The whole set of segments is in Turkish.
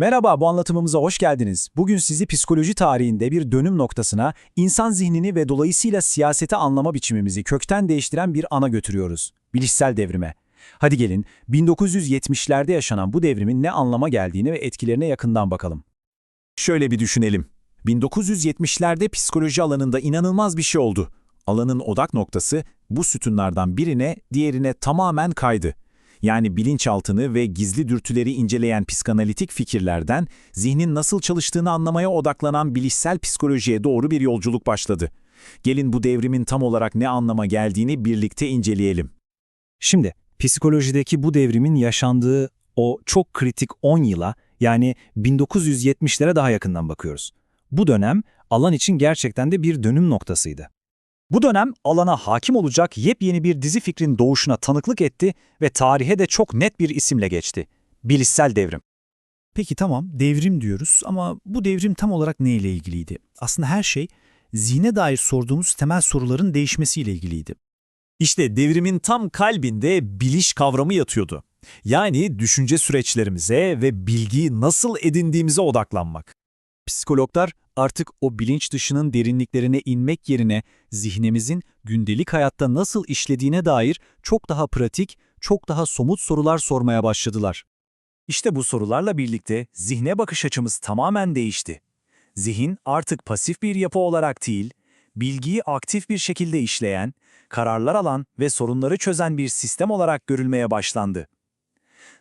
Merhaba, bu anlatımımıza hoş geldiniz. Bugün sizi psikoloji tarihinde bir dönüm noktasına, insan zihnini ve dolayısıyla siyaseti anlama biçimimizi kökten değiştiren bir ana götürüyoruz. Bilişsel devrime. Hadi gelin, 1970'lerde yaşanan bu devrimin ne anlama geldiğini ve etkilerine yakından bakalım. Şöyle bir düşünelim. 1970'lerde psikoloji alanında inanılmaz bir şey oldu. Alanın odak noktası bu sütunlardan birine, diğerine tamamen kaydı. Yani bilinçaltını ve gizli dürtüleri inceleyen psikanalitik fikirlerden zihnin nasıl çalıştığını anlamaya odaklanan bilişsel psikolojiye doğru bir yolculuk başladı. Gelin bu devrimin tam olarak ne anlama geldiğini birlikte inceleyelim. Şimdi psikolojideki bu devrimin yaşandığı o çok kritik 10 yıla yani 1970'lere daha yakından bakıyoruz. Bu dönem alan için gerçekten de bir dönüm noktasıydı. Bu dönem alana hakim olacak yepyeni bir dizi fikrin doğuşuna tanıklık etti ve tarihe de çok net bir isimle geçti. Bilişsel devrim. Peki tamam devrim diyoruz ama bu devrim tam olarak ne ile ilgiliydi? Aslında her şey zihne dair sorduğumuz temel soruların değişmesiyle ilgiliydi. İşte devrimin tam kalbinde biliş kavramı yatıyordu. Yani düşünce süreçlerimize ve bilgiyi nasıl edindiğimize odaklanmak. Psikologlar artık o bilinç dışının derinliklerine inmek yerine zihnimizin gündelik hayatta nasıl işlediğine dair çok daha pratik, çok daha somut sorular sormaya başladılar. İşte bu sorularla birlikte zihne bakış açımız tamamen değişti. Zihin artık pasif bir yapı olarak değil, bilgiyi aktif bir şekilde işleyen, kararlar alan ve sorunları çözen bir sistem olarak görülmeye başlandı.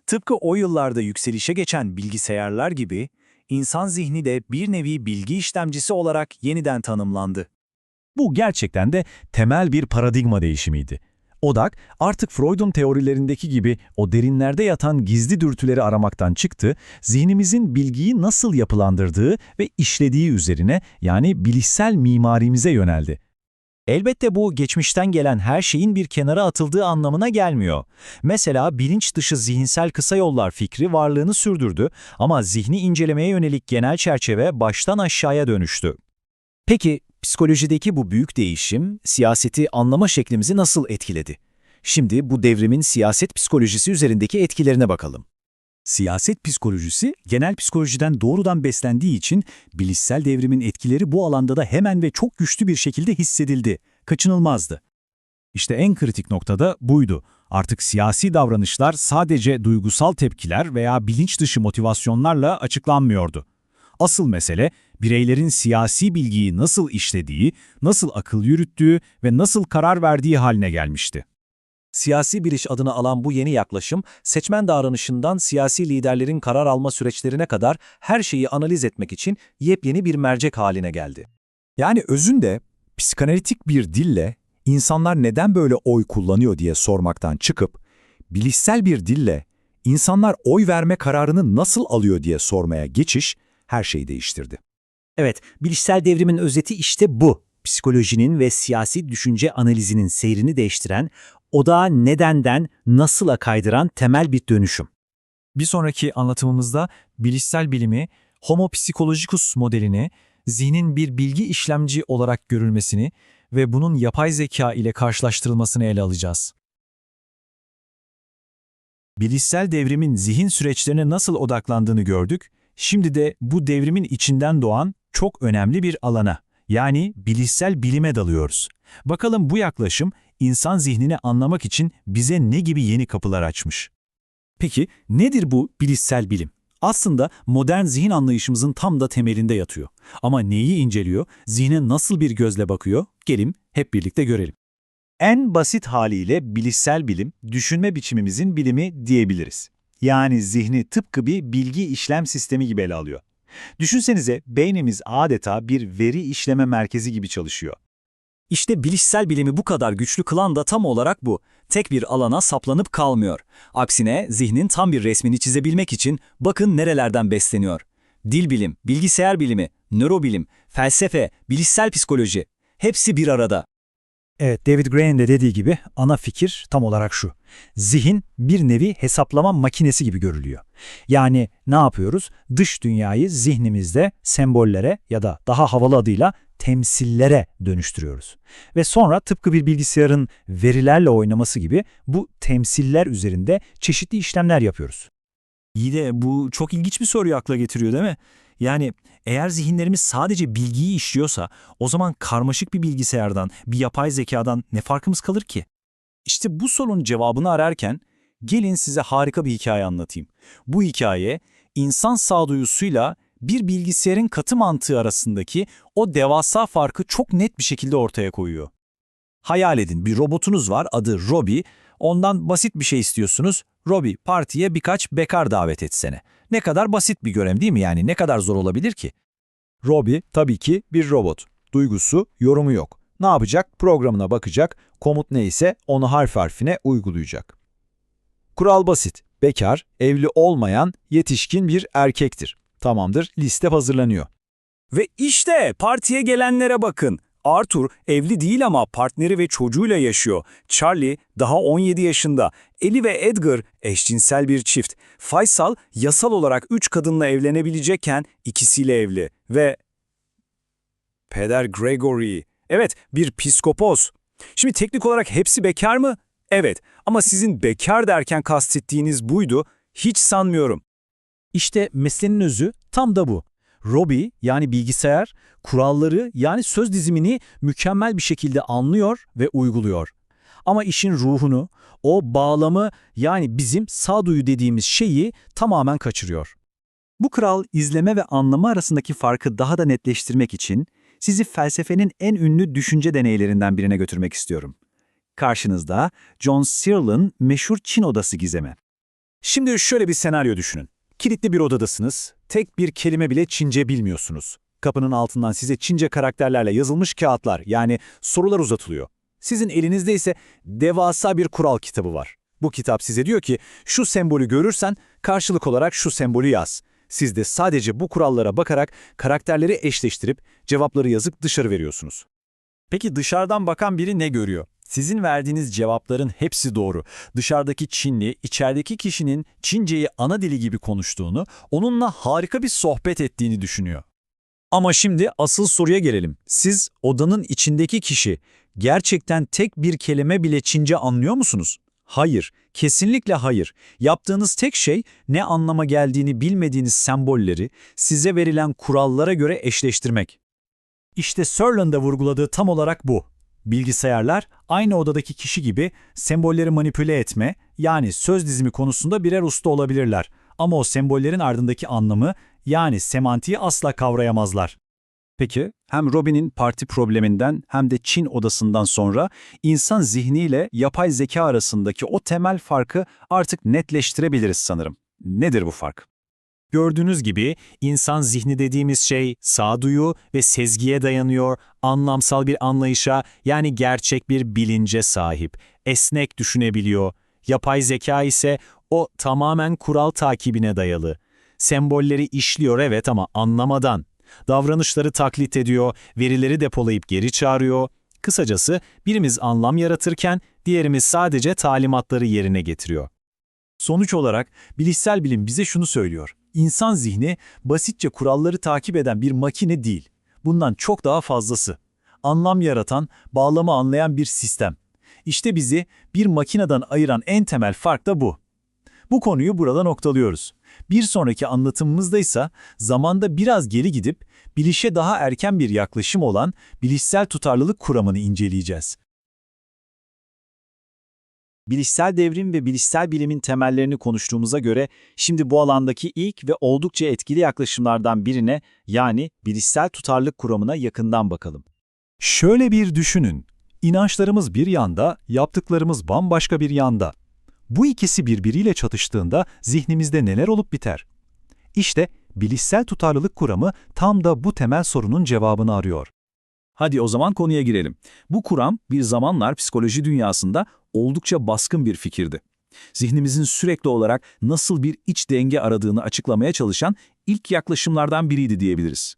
Tıpkı o yıllarda yükselişe geçen bilgisayarlar gibi, insan zihni de bir nevi bilgi işlemcisi olarak yeniden tanımlandı. Bu gerçekten de temel bir paradigma değişimiydi. Odak artık Freud'un teorilerindeki gibi o derinlerde yatan gizli dürtüleri aramaktan çıktı, zihnimizin bilgiyi nasıl yapılandırdığı ve işlediği üzerine yani bilişsel mimarimize yöneldi. Elbette bu geçmişten gelen her şeyin bir kenara atıldığı anlamına gelmiyor. Mesela bilinç dışı zihinsel kısa yollar fikri varlığını sürdürdü ama zihni incelemeye yönelik genel çerçeve baştan aşağıya dönüştü. Peki psikolojideki bu büyük değişim siyaseti anlama şeklimizi nasıl etkiledi? Şimdi bu devrimin siyaset psikolojisi üzerindeki etkilerine bakalım. Siyaset psikolojisi genel psikolojiden doğrudan beslendiği için bilişsel devrimin etkileri bu alanda da hemen ve çok güçlü bir şekilde hissedildi, kaçınılmazdı. İşte en kritik noktada buydu. Artık siyasi davranışlar sadece duygusal tepkiler veya bilinç dışı motivasyonlarla açıklanmıyordu. Asıl mesele bireylerin siyasi bilgiyi nasıl işlediği, nasıl akıl yürüttüğü ve nasıl karar verdiği haline gelmişti. Siyasi biliş adını alan bu yeni yaklaşım, seçmen davranışından siyasi liderlerin karar alma süreçlerine kadar her şeyi analiz etmek için yepyeni bir mercek haline geldi. Yani özünde psikanalitik bir dille insanlar neden böyle oy kullanıyor diye sormaktan çıkıp, bilişsel bir dille insanlar oy verme kararını nasıl alıyor diye sormaya geçiş her şeyi değiştirdi. Evet, bilişsel devrimin özeti işte bu. Psikolojinin ve siyasi düşünce analizinin seyrini değiştiren, odağı nedenden nasıla kaydıran temel bir dönüşüm. Bir sonraki anlatımımızda bilişsel bilimi, Homo psychologicus modelini, zihnin bir bilgi işlemci olarak görülmesini ve bunun yapay zeka ile karşılaştırılmasını ele alacağız. Bilişsel devrimin zihin süreçlerine nasıl odaklandığını gördük, şimdi de bu devrimin içinden doğan çok önemli bir alana, yani bilişsel bilime dalıyoruz. Bakalım bu yaklaşım insan zihnini anlamak için bize ne gibi yeni kapılar açmış? Peki nedir bu bilişsel bilim? Aslında modern zihin anlayışımızın tam da temelinde yatıyor. Ama neyi inceliyor, zihne nasıl bir gözle bakıyor? Gelin hep birlikte görelim. En basit haliyle bilişsel bilim, düşünme biçimimizin bilimi diyebiliriz. Yani zihni tıpkı bir bilgi işlem sistemi gibi ele alıyor. Düşünsenize beynimiz adeta bir veri işleme merkezi gibi çalışıyor. İşte bilişsel bilimi bu kadar güçlü kılan da tam olarak bu. Tek bir alana saplanıp kalmıyor. Aksine zihnin tam bir resmini çizebilmek için bakın nerelerden besleniyor. Dil bilim, bilgisayar bilimi, nörobilim, felsefe, bilişsel psikoloji hepsi bir arada. Evet, David Gray'in de dediği gibi ana fikir tam olarak şu. Zihin bir nevi hesaplama makinesi gibi görülüyor. Yani ne yapıyoruz? Dış dünyayı zihnimizde sembollere ya da daha havalı adıyla temsillere dönüştürüyoruz. Ve sonra tıpkı bir bilgisayarın verilerle oynaması gibi bu temsiller üzerinde çeşitli işlemler yapıyoruz. İyi de bu çok ilginç bir soruyu akla getiriyor değil mi? Yani eğer zihinlerimiz sadece bilgiyi işliyorsa o zaman karmaşık bir bilgisayardan, bir yapay zekadan ne farkımız kalır ki? İşte bu sorunun cevabını ararken gelin size harika bir hikaye anlatayım. Bu hikaye insan sağduyusuyla bir bilgisayarın katı mantığı arasındaki o devasa farkı çok net bir şekilde ortaya koyuyor. Hayal edin bir robotunuz var adı Robi. Ondan basit bir şey istiyorsunuz. Robi partiye birkaç bekar davet etsene. Ne kadar basit bir görev değil mi yani ne kadar zor olabilir ki? Robi tabii ki bir robot. Duygusu, yorumu yok. Ne yapacak? Programına bakacak, komut neyse onu harf harfine uygulayacak. Kural basit. Bekar, evli olmayan, yetişkin bir erkektir. Tamamdır, liste hazırlanıyor. Ve işte partiye gelenlere bakın. Arthur evli değil ama partneri ve çocuğuyla yaşıyor. Charlie daha 17 yaşında. Ellie ve Edgar eşcinsel bir çift. Faysal yasal olarak 3 kadınla evlenebilecekken ikisiyle evli. Ve Peder Gregory. Evet, bir psikopos. Şimdi teknik olarak hepsi bekar mı? Evet, ama sizin bekar derken kastettiğiniz buydu. Hiç sanmıyorum. İşte meselenin özü tam da bu. Robi yani bilgisayar kuralları yani söz dizimini mükemmel bir şekilde anlıyor ve uyguluyor. Ama işin ruhunu, o bağlamı yani bizim sağduyu dediğimiz şeyi tamamen kaçırıyor. Bu kural izleme ve anlama arasındaki farkı daha da netleştirmek için sizi felsefenin en ünlü düşünce deneylerinden birine götürmek istiyorum. Karşınızda John Searle'ın meşhur Çin odası gizemi. Şimdi şöyle bir senaryo düşünün. Kilitli bir odadasınız, tek bir kelime bile Çince bilmiyorsunuz. Kapının altından size Çince karakterlerle yazılmış kağıtlar yani sorular uzatılıyor. Sizin elinizde ise devasa bir kural kitabı var. Bu kitap size diyor ki şu sembolü görürsen karşılık olarak şu sembolü yaz. Siz de sadece bu kurallara bakarak karakterleri eşleştirip cevapları yazıp dışarı veriyorsunuz. Peki dışarıdan bakan biri ne görüyor? Sizin verdiğiniz cevapların hepsi doğru. Dışarıdaki Çinli, içerideki kişinin Çinceyi ana dili gibi konuştuğunu, onunla harika bir sohbet ettiğini düşünüyor. Ama şimdi asıl soruya gelelim. Siz odanın içindeki kişi gerçekten tek bir kelime bile Çince anlıyor musunuz? Hayır, kesinlikle hayır. Yaptığınız tek şey ne anlama geldiğini bilmediğiniz sembolleri size verilen kurallara göre eşleştirmek. İşte Searle'ın da vurguladığı tam olarak bu. Bilgisayarlar aynı odadaki kişi gibi sembolleri manipüle etme, yani söz dizimi konusunda birer usta olabilirler. Ama o sembollerin ardındaki anlamı, yani semantiği asla kavrayamazlar. Peki, hem Robin'in parti probleminden hem de Çin odasından sonra insan zihniyle yapay zeka arasındaki o temel farkı artık netleştirebiliriz sanırım. Nedir bu fark? Gördüğünüz gibi insan zihni dediğimiz şey sağduyu ve sezgiye dayanıyor, anlamsal bir anlayışa yani gerçek bir bilince sahip, esnek düşünebiliyor. Yapay zeka ise o tamamen kural takibine dayalı. Sembolleri işliyor evet ama anlamadan. Davranışları taklit ediyor, verileri depolayıp geri çağırıyor. Kısacası birimiz anlam yaratırken diğerimiz sadece talimatları yerine getiriyor. Sonuç olarak bilişsel bilim bize şunu söylüyor. İnsan zihni basitçe kuralları takip eden bir makine değil. Bundan çok daha fazlası. Anlam yaratan, bağlamı anlayan bir sistem. İşte bizi bir makineden ayıran en temel fark da bu. Bu konuyu burada noktalıyoruz. Bir sonraki anlatımımızda ise zamanda biraz geri gidip bilişe daha erken bir yaklaşım olan bilişsel tutarlılık kuramını inceleyeceğiz. Bilişsel devrim ve bilişsel bilimin temellerini konuştuğumuza göre şimdi bu alandaki ilk ve oldukça etkili yaklaşımlardan birine yani bilişsel tutarlılık kuramına yakından bakalım. Şöyle bir düşünün. İnançlarımız bir yanda, yaptıklarımız bambaşka bir yanda. Bu ikisi birbiriyle çatıştığında zihnimizde neler olup biter? İşte bilişsel tutarlılık kuramı tam da bu temel sorunun cevabını arıyor. Hadi o zaman konuya girelim. Bu kuram bir zamanlar psikoloji dünyasında oldukça baskın bir fikirdi. Zihnimizin sürekli olarak nasıl bir iç denge aradığını açıklamaya çalışan ilk yaklaşımlardan biriydi diyebiliriz.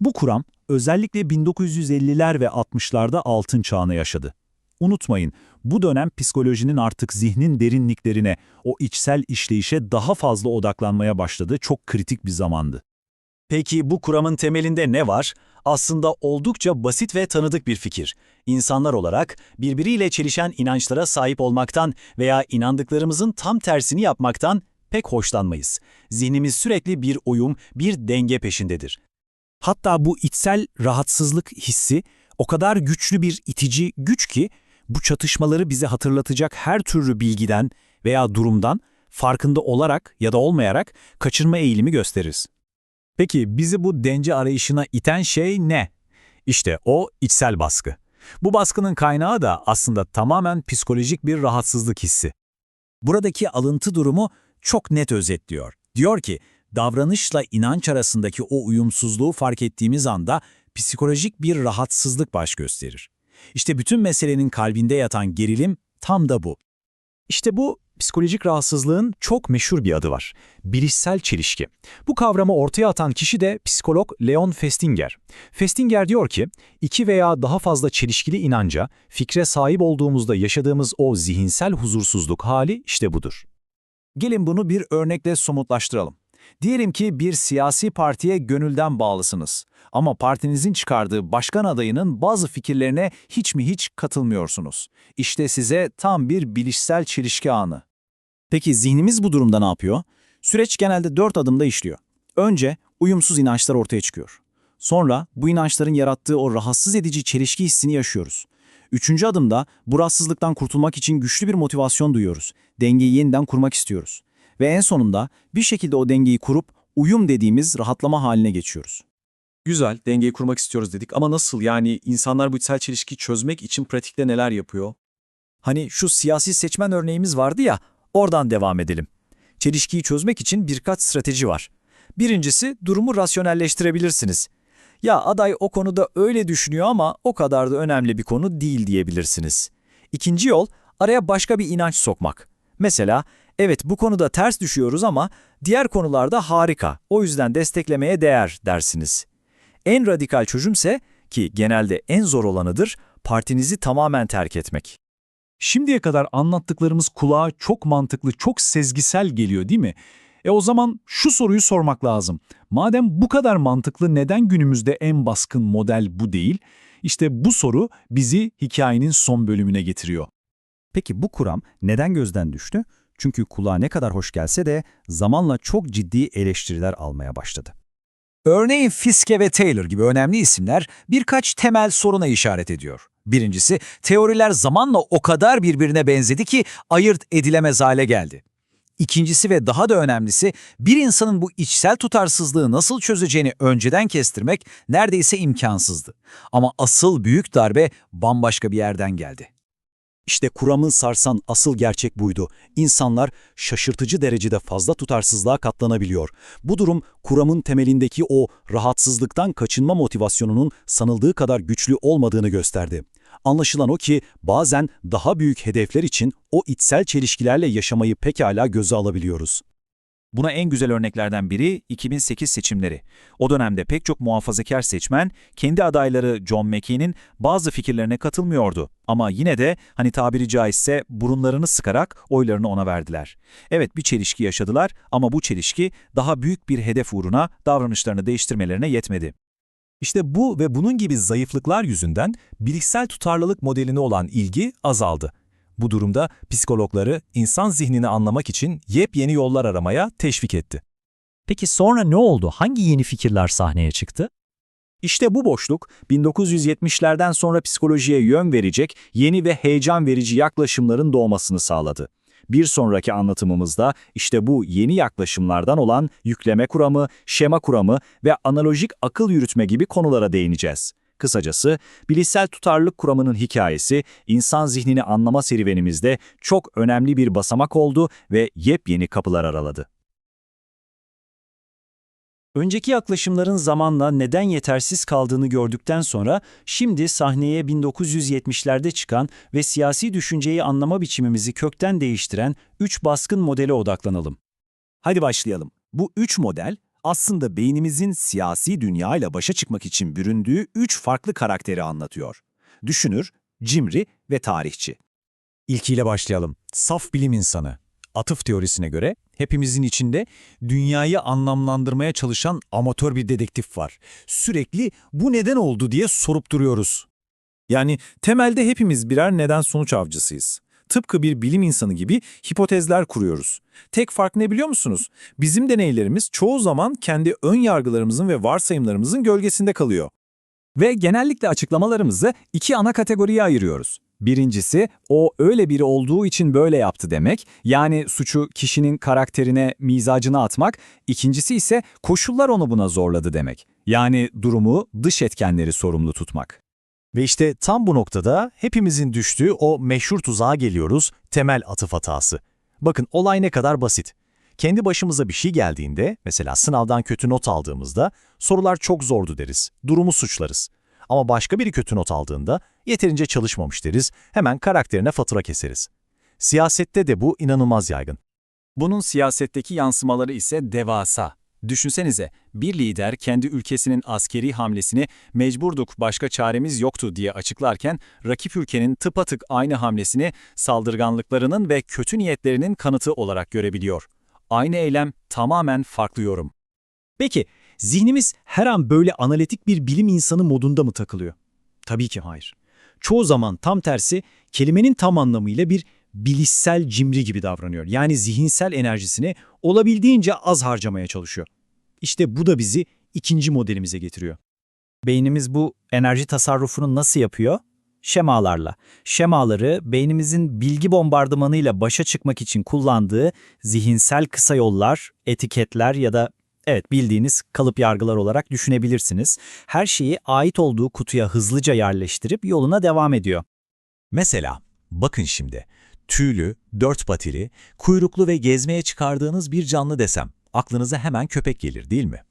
Bu kuram özellikle 1950'ler ve 60'larda altın çağını yaşadı. Unutmayın, bu dönem psikolojinin artık zihnin derinliklerine, o içsel işleyişe daha fazla odaklanmaya başladığı çok kritik bir zamandı. Peki bu kuramın temelinde ne var? Aslında oldukça basit ve tanıdık bir fikir. İnsanlar olarak birbiriyle çelişen inançlara sahip olmaktan veya inandıklarımızın tam tersini yapmaktan pek hoşlanmayız. Zihnimiz sürekli bir uyum, bir denge peşindedir. Hatta bu içsel rahatsızlık hissi o kadar güçlü bir itici güç ki bu çatışmaları bize hatırlatacak her türlü bilgiden veya durumdan farkında olarak ya da olmayarak kaçırma eğilimi gösteririz. Peki bizi bu denge arayışına iten şey ne? İşte o içsel baskı. Bu baskının kaynağı da aslında tamamen psikolojik bir rahatsızlık hissi. Buradaki alıntı durumu çok net özetliyor. Diyor ki, davranışla inanç arasındaki o uyumsuzluğu fark ettiğimiz anda psikolojik bir rahatsızlık baş gösterir. İşte bütün meselenin kalbinde yatan gerilim tam da bu. İşte bu psikolojik rahatsızlığın çok meşhur bir adı var. Bilişsel çelişki. Bu kavramı ortaya atan kişi de psikolog Leon Festinger. Festinger diyor ki, iki veya daha fazla çelişkili inanca, fikre sahip olduğumuzda yaşadığımız o zihinsel huzursuzluk hali işte budur. Gelin bunu bir örnekle somutlaştıralım. Diyelim ki bir siyasi partiye gönülden bağlısınız. Ama partinizin çıkardığı başkan adayının bazı fikirlerine hiç mi hiç katılmıyorsunuz. İşte size tam bir bilişsel çelişki anı. Peki zihnimiz bu durumda ne yapıyor? Süreç genelde dört adımda işliyor. Önce uyumsuz inançlar ortaya çıkıyor. Sonra bu inançların yarattığı o rahatsız edici çelişki hissini yaşıyoruz. Üçüncü adımda bu rahatsızlıktan kurtulmak için güçlü bir motivasyon duyuyoruz. Dengeyi yeniden kurmak istiyoruz. Ve en sonunda bir şekilde o dengeyi kurup uyum dediğimiz rahatlama haline geçiyoruz. Güzel, dengeyi kurmak istiyoruz dedik ama nasıl? Yani insanlar bu içsel çelişkiyi çözmek için pratikte neler yapıyor? Hani şu siyasi seçmen örneğimiz vardı ya, oradan devam edelim. Çelişkiyi çözmek için birkaç strateji var. Birincisi, durumu rasyonelleştirebilirsiniz. Ya aday o konuda öyle düşünüyor ama o kadar da önemli bir konu değil diyebilirsiniz. İkinci yol, araya başka bir inanç sokmak. Mesela, evet bu konuda ters düşüyoruz ama diğer konularda harika, o yüzden desteklemeye değer dersiniz. En radikal çözümse, ki genelde en zor olanıdır, partinizi tamamen terk etmek. Şimdiye kadar anlattıklarımız kulağa çok mantıklı, çok sezgisel geliyor değil mi? E o zaman şu soruyu sormak lazım. Madem bu kadar mantıklı neden günümüzde en baskın model bu değil? İşte bu soru bizi hikayenin son bölümüne getiriyor. Peki bu kuram neden gözden düştü? Çünkü kulağa ne kadar hoş gelse de zamanla çok ciddi eleştiriler almaya başladı. Örneğin Fiske ve Taylor gibi önemli isimler birkaç temel soruna işaret ediyor. Birincisi, teoriler zamanla o kadar birbirine benzedi ki ayırt edilemez hale geldi. İkincisi ve daha da önemlisi, bir insanın bu içsel tutarsızlığı nasıl çözeceğini önceden kestirmek neredeyse imkansızdı. Ama asıl büyük darbe bambaşka bir yerden geldi. İşte kuramın sarsan asıl gerçek buydu. İnsanlar şaşırtıcı derecede fazla tutarsızlığa katlanabiliyor. Bu durum kuramın temelindeki o rahatsızlıktan kaçınma motivasyonunun sanıldığı kadar güçlü olmadığını gösterdi. Anlaşılan o ki bazen daha büyük hedefler için o içsel çelişkilerle yaşamayı pekala göze alabiliyoruz. Buna en güzel örneklerden biri 2008 seçimleri. O dönemde pek çok muhafazakar seçmen kendi adayları John McCain'in bazı fikirlerine katılmıyordu. Ama yine de hani tabiri caizse burunlarını sıkarak oylarını ona verdiler. Evet bir çelişki yaşadılar ama bu çelişki daha büyük bir hedef uğruna davranışlarını değiştirmelerine yetmedi. İşte bu ve bunun gibi zayıflıklar yüzünden bilişsel tutarlılık modeline olan ilgi azaldı. Bu durumda psikologları insan zihnini anlamak için yepyeni yollar aramaya teşvik etti. Peki sonra ne oldu? Hangi yeni fikirler sahneye çıktı? İşte bu boşluk 1970'lerden sonra psikolojiye yön verecek yeni ve heyecan verici yaklaşımların doğmasını sağladı. Bir sonraki anlatımımızda işte bu yeni yaklaşımlardan olan yükleme kuramı, şema kuramı ve analojik akıl yürütme gibi konulara değineceğiz. Kısacası bilişsel tutarlılık kuramının hikayesi insan zihnini anlama serüvenimizde çok önemli bir basamak oldu ve yepyeni kapılar araladı. Önceki yaklaşımların zamanla neden yetersiz kaldığını gördükten sonra şimdi sahneye 1970'lerde çıkan ve siyasi düşünceyi anlama biçimimizi kökten değiştiren üç baskın modele odaklanalım. Hadi başlayalım. Bu üç model aslında beynimizin siyasi dünyayla başa çıkmak için büründüğü üç farklı karakteri anlatıyor. Düşünür, cimri ve tarihçi. İlkiyle başlayalım. Saf bilim insanı. Atıf teorisine göre hepimizin içinde dünyayı anlamlandırmaya çalışan amatör bir dedektif var. Sürekli bu neden oldu diye sorup duruyoruz. Yani temelde hepimiz birer neden sonuç avcısıyız. Tıpkı bir bilim insanı gibi hipotezler kuruyoruz. Tek fark ne biliyor musunuz? Bizim deneylerimiz çoğu zaman kendi ön yargılarımızın ve varsayımlarımızın gölgesinde kalıyor. Ve genellikle açıklamalarımızı iki ana kategoriye ayırıyoruz. Birincisi, o öyle biri olduğu için böyle yaptı demek, yani suçu kişinin karakterine, mizacına atmak. İkincisi ise koşullar onu buna zorladı demek. Yani durumu dış etkenleri sorumlu tutmak. Ve işte tam bu noktada hepimizin düştüğü o meşhur tuzağa geliyoruz, temel atıf hatası. Bakın olay ne kadar basit. Kendi başımıza bir şey geldiğinde, mesela sınavdan kötü not aldığımızda sorular çok zordu deriz, durumu suçlarız. Ama başka biri kötü not aldığında yeterince çalışmamış deriz, hemen karakterine fatura keseriz. Siyasette de bu inanılmaz yaygın. Bunun siyasetteki yansımaları ise devasa. Düşünsenize, bir lider kendi ülkesinin askeri hamlesini mecburduk başka çaremiz yoktu diye açıklarken, rakip ülkenin tıpatık aynı hamlesini saldırganlıklarının ve kötü niyetlerinin kanıtı olarak görebiliyor. Aynı eylem tamamen farklı yorum. Peki, zihnimiz her an böyle analitik bir bilim insanı modunda mı takılıyor? Tabii ki hayır. Çoğu zaman tam tersi, kelimenin tam anlamıyla bir bilişsel cimri gibi davranıyor. Yani zihinsel enerjisini olabildiğince az harcamaya çalışıyor. İşte bu da bizi ikinci modelimize getiriyor. Beynimiz bu enerji tasarrufunu nasıl yapıyor? Şemalarla. Şemaları beynimizin bilgi bombardımanıyla başa çıkmak için kullandığı zihinsel kısa yollar, etiketler ya da evet bildiğiniz kalıp yargılar olarak düşünebilirsiniz. Her şeyi ait olduğu kutuya hızlıca yerleştirip yoluna devam ediyor. Mesela, bakın şimdi, tüylü, dört patili, kuyruklu ve gezmeye çıkardığınız bir canlı desem, aklınıza hemen köpek gelir değil mi?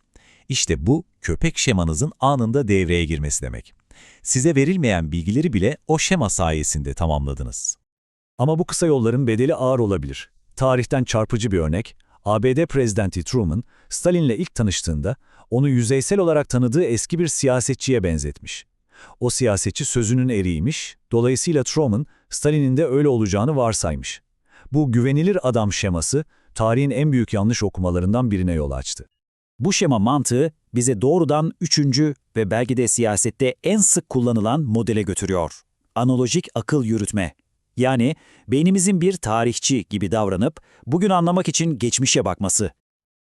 İşte bu, köpek şemanızın anında devreye girmesi demek. Size verilmeyen bilgileri bile o şema sayesinde tamamladınız. Ama bu kısa yolların bedeli ağır olabilir. Tarihten çarpıcı bir örnek, ABD Prezidenti Truman, Stalin'le ilk tanıştığında onu yüzeysel olarak tanıdığı eski bir siyasetçiye benzetmiş. O siyasetçi sözünün eriymiş, dolayısıyla Truman, Stalin'in de öyle olacağını varsaymış. Bu güvenilir adam şeması, tarihin en büyük yanlış okumalarından birine yol açtı. Bu şema mantığı bize doğrudan üçüncü ve belki de siyasette en sık kullanılan modele götürüyor. Analojik akıl yürütme. Yani beynimizin bir tarihçi gibi davranıp bugün anlamak için geçmişe bakması.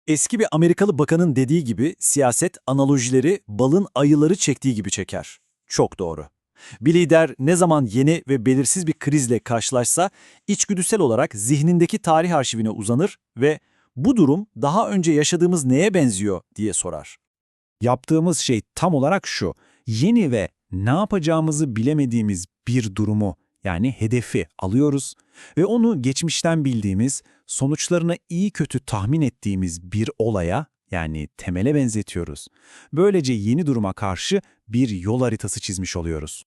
Eski bir Amerikalı bakanın dediği gibi siyaset analojileri balın ayıları çektiği gibi çeker. Çok doğru. Bir lider ne zaman yeni ve belirsiz bir krizle karşılaşsa içgüdüsel olarak zihnindeki tarih arşivine uzanır ve bu durum daha önce yaşadığımız neye benziyor diye sorar. Yaptığımız şey tam olarak şu. Yeni ve ne yapacağımızı bilemediğimiz bir durumu yani hedefi alıyoruz ve onu geçmişten bildiğimiz, sonuçlarını iyi kötü tahmin ettiğimiz bir olaya yani temele benzetiyoruz. Böylece yeni duruma karşı bir yol haritası çizmiş oluyoruz.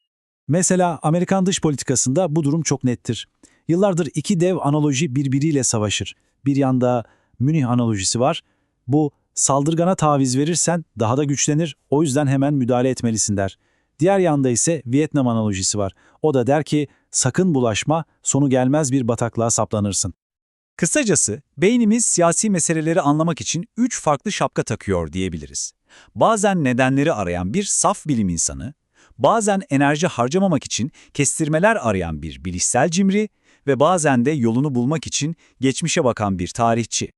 Mesela Amerikan dış politikasında bu durum çok nettir. Yıllardır iki dev analoji birbiriyle savaşır. Bir yanda Münih analojisi var. Bu saldırgana taviz verirsen daha da güçlenir, o yüzden hemen müdahale etmelisin der. Diğer yanda ise Vietnam analojisi var. O da der ki sakın bulaşma, sonu gelmez bir bataklığa saplanırsın. Kısacası beynimiz siyasi meseleleri anlamak için üç farklı şapka takıyor diyebiliriz. Bazen nedenleri arayan bir saf bilim insanı, bazen enerji harcamamak için kestirmeler arayan bir bilişsel cimri ve bazen de yolunu bulmak için geçmişe bakan bir tarihçi.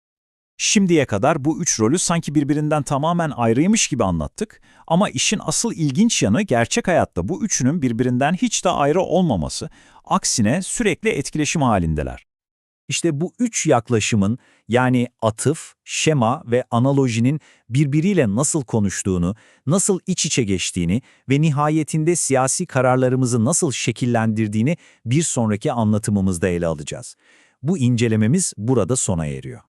Şimdiye kadar bu üç rolü sanki birbirinden tamamen ayrıymış gibi anlattık ama işin asıl ilginç yanı gerçek hayatta bu üçünün birbirinden hiç de ayrı olmaması, aksine sürekli etkileşim halindeler. İşte bu üç yaklaşımın yani atıf, şema ve analojinin birbiriyle nasıl konuştuğunu, nasıl iç içe geçtiğini ve nihayetinde siyasi kararlarımızı nasıl şekillendirdiğini bir sonraki anlatımımızda ele alacağız. Bu incelememiz burada sona eriyor.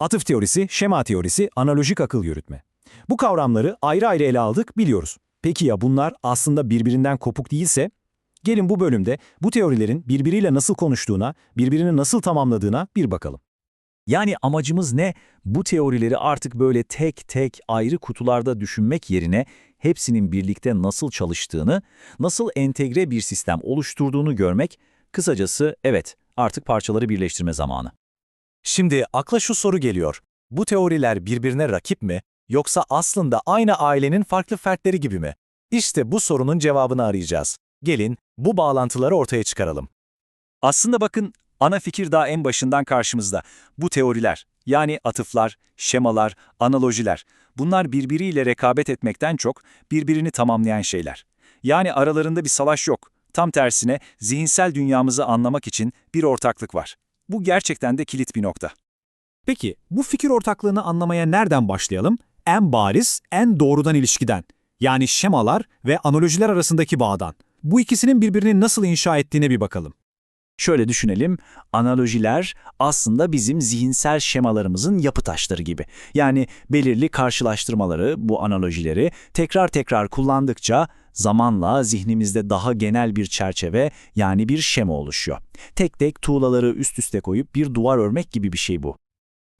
Atıf teorisi, şema teorisi, analojik akıl yürütme. Bu kavramları ayrı ayrı ele aldık biliyoruz. Peki ya bunlar aslında birbirinden kopuk değilse? Gelin bu bölümde bu teorilerin birbiriyle nasıl konuştuğuna, birbirini nasıl tamamladığına bir bakalım. Yani amacımız ne? Bu teorileri artık böyle tek tek ayrı kutularda düşünmek yerine hepsinin birlikte nasıl çalıştığını, nasıl entegre bir sistem oluşturduğunu görmek, kısacası evet artık parçaları birleştirme zamanı. Şimdi akla şu soru geliyor. Bu teoriler birbirine rakip mi yoksa aslında aynı ailenin farklı fertleri gibi mi? İşte bu sorunun cevabını arayacağız. Gelin bu bağlantıları ortaya çıkaralım. Aslında bakın ana fikir daha en başından karşımızda. Bu teoriler yani atıflar, şemalar, analojiler bunlar birbiriyle rekabet etmekten çok birbirini tamamlayan şeyler. Yani aralarında bir savaş yok. Tam tersine zihinsel dünyamızı anlamak için bir ortaklık var. Bu gerçekten de kilit bir nokta. Peki bu fikir ortaklığını anlamaya nereden başlayalım? En bariz, en doğrudan ilişkiden. Yani şemalar ve analojiler arasındaki bağdan. Bu ikisinin birbirini nasıl inşa ettiğine bir bakalım. Şöyle düşünelim, analojiler aslında bizim zihinsel şemalarımızın yapı taşları gibi. Yani belirli karşılaştırmaları, bu analojileri tekrar tekrar kullandıkça zamanla zihnimizde daha genel bir çerçeve yani bir şema oluşuyor. Tek tek tuğlaları üst üste koyup bir duvar örmek gibi bir şey bu.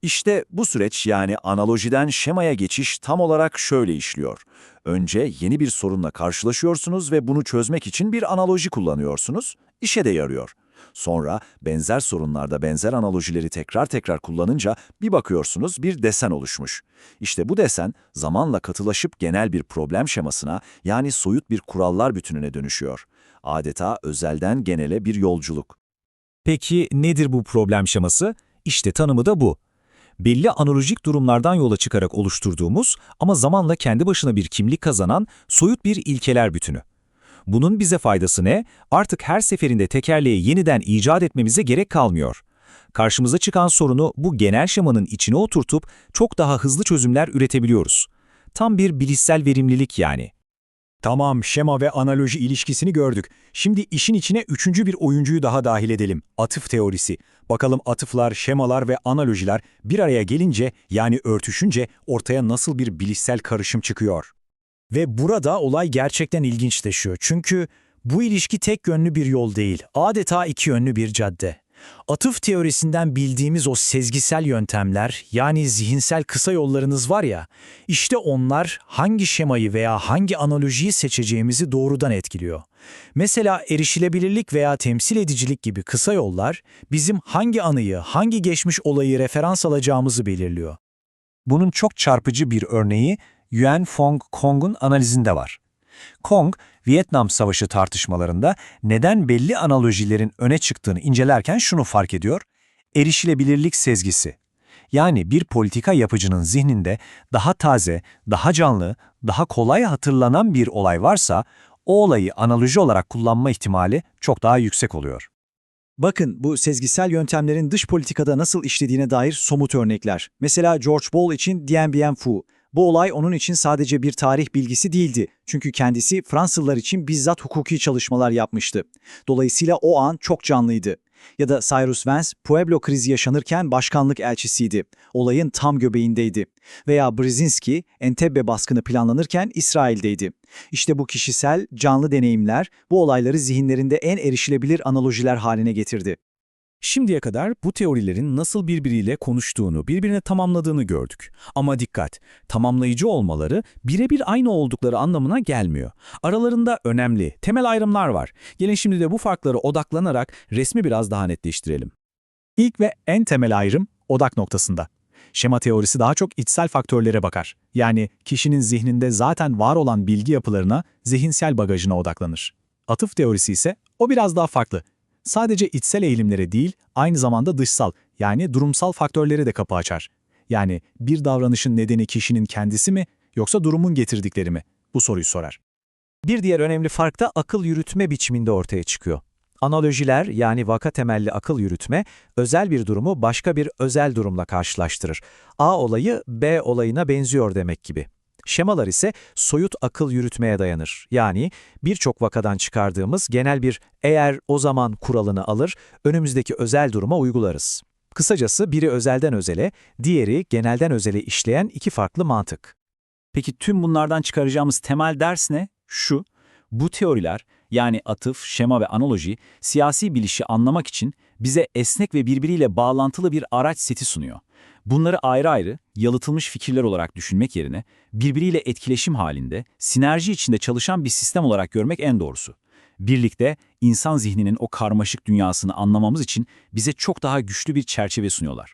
İşte bu süreç yani analojiden şemaya geçiş tam olarak şöyle işliyor. Önce yeni bir sorunla karşılaşıyorsunuz ve bunu çözmek için bir analoji kullanıyorsunuz. İşe de yarıyor. Sonra benzer sorunlarda benzer analojileri tekrar tekrar kullanınca bir bakıyorsunuz bir desen oluşmuş. İşte bu desen zamanla katılaşıp genel bir problem şemasına yani soyut bir kurallar bütününe dönüşüyor. Adeta özelden genele bir yolculuk. Peki nedir bu problem şeması? İşte tanımı da bu. Belli analojik durumlardan yola çıkarak oluşturduğumuz ama zamanla kendi başına bir kimlik kazanan soyut bir ilkeler bütünü. Bunun bize faydası ne? Artık her seferinde tekerleği yeniden icat etmemize gerek kalmıyor. Karşımıza çıkan sorunu bu genel şemanın içine oturtup çok daha hızlı çözümler üretebiliyoruz. Tam bir bilişsel verimlilik yani. Tamam, şema ve analoji ilişkisini gördük. Şimdi işin içine üçüncü bir oyuncuyu daha dahil edelim. Atıf teorisi. Bakalım atıflar, şemalar ve analojiler bir araya gelince yani örtüşünce ortaya nasıl bir bilişsel karışım çıkıyor. Ve burada olay gerçekten ilginçleşiyor. Çünkü bu ilişki tek yönlü bir yol değil, adeta iki yönlü bir cadde. Atıf teorisinden bildiğimiz o sezgisel yöntemler, yani zihinsel kısa yollarınız var ya, işte onlar hangi şemayı veya hangi analojiyi seçeceğimizi doğrudan etkiliyor. Mesela erişilebilirlik veya temsil edicilik gibi kısa yollar, bizim hangi anıyı, hangi geçmiş olayı referans alacağımızı belirliyor. Bunun çok çarpıcı bir örneği Yuan Fong Kong'un analizinde var. Kong, Vietnam Savaşı tartışmalarında neden belli analojilerin öne çıktığını incelerken şunu fark ediyor, erişilebilirlik sezgisi. Yani bir politika yapıcının zihninde daha taze, daha canlı, daha kolay hatırlanan bir olay varsa, o olayı analoji olarak kullanma ihtimali çok daha yüksek oluyor. Bakın bu sezgisel yöntemlerin dış politikada nasıl işlediğine dair somut örnekler. Mesela George Ball için Dien Bien Phu. Bu olay onun için sadece bir tarih bilgisi değildi. Çünkü kendisi Fransızlar için bizzat hukuki çalışmalar yapmıştı. Dolayısıyla o an çok canlıydı. Ya da Cyrus Vance, Pueblo krizi yaşanırken başkanlık elçisiydi. Olayın tam göbeğindeydi. Veya Brzezinski, Entebbe baskını planlanırken İsrail'deydi. İşte bu kişisel, canlı deneyimler bu olayları zihinlerinde en erişilebilir analojiler haline getirdi. Şimdiye kadar bu teorilerin nasıl birbiriyle konuştuğunu, birbirini tamamladığını gördük. Ama dikkat, tamamlayıcı olmaları birebir aynı oldukları anlamına gelmiyor. Aralarında önemli, temel ayrımlar var. Gelin şimdi de bu farklara odaklanarak resmi biraz daha netleştirelim. İlk ve en temel ayrım odak noktasında. Şema teorisi daha çok içsel faktörlere bakar. Yani kişinin zihninde zaten var olan bilgi yapılarına, zihinsel bagajına odaklanır. Atıf teorisi ise o biraz daha farklı. Sadece içsel eğilimlere değil, aynı zamanda dışsal yani durumsal faktörlere de kapı açar. Yani bir davranışın nedeni kişinin kendisi mi yoksa durumun getirdikleri mi? Bu soruyu sorar. Bir diğer önemli fark da akıl yürütme biçiminde ortaya çıkıyor. Analojiler yani vaka temelli akıl yürütme, özel bir durumu başka bir özel durumla karşılaştırır. A olayı B olayına benziyor demek gibi. Şemalar ise soyut akıl yürütmeye dayanır. Yani birçok vakadan çıkardığımız genel bir eğer o zaman kuralını alır, önümüzdeki özel duruma uygularız. Kısacası biri özelden özele, diğeri genelden özele işleyen iki farklı mantık. Peki tüm bunlardan çıkaracağımız temel ders ne? Şu, bu teoriler yani atıf, şema ve analoji siyasi bilişi anlamak için bize esnek ve birbiriyle bağlantılı bir araç seti sunuyor. Bunları ayrı ayrı, yalıtılmış fikirler olarak düşünmek yerine birbiriyle etkileşim halinde, sinerji içinde çalışan bir sistem olarak görmek en doğrusu. Birlikte insan zihninin o karmaşık dünyasını anlamamız için bize çok daha güçlü bir çerçeve sunuyorlar.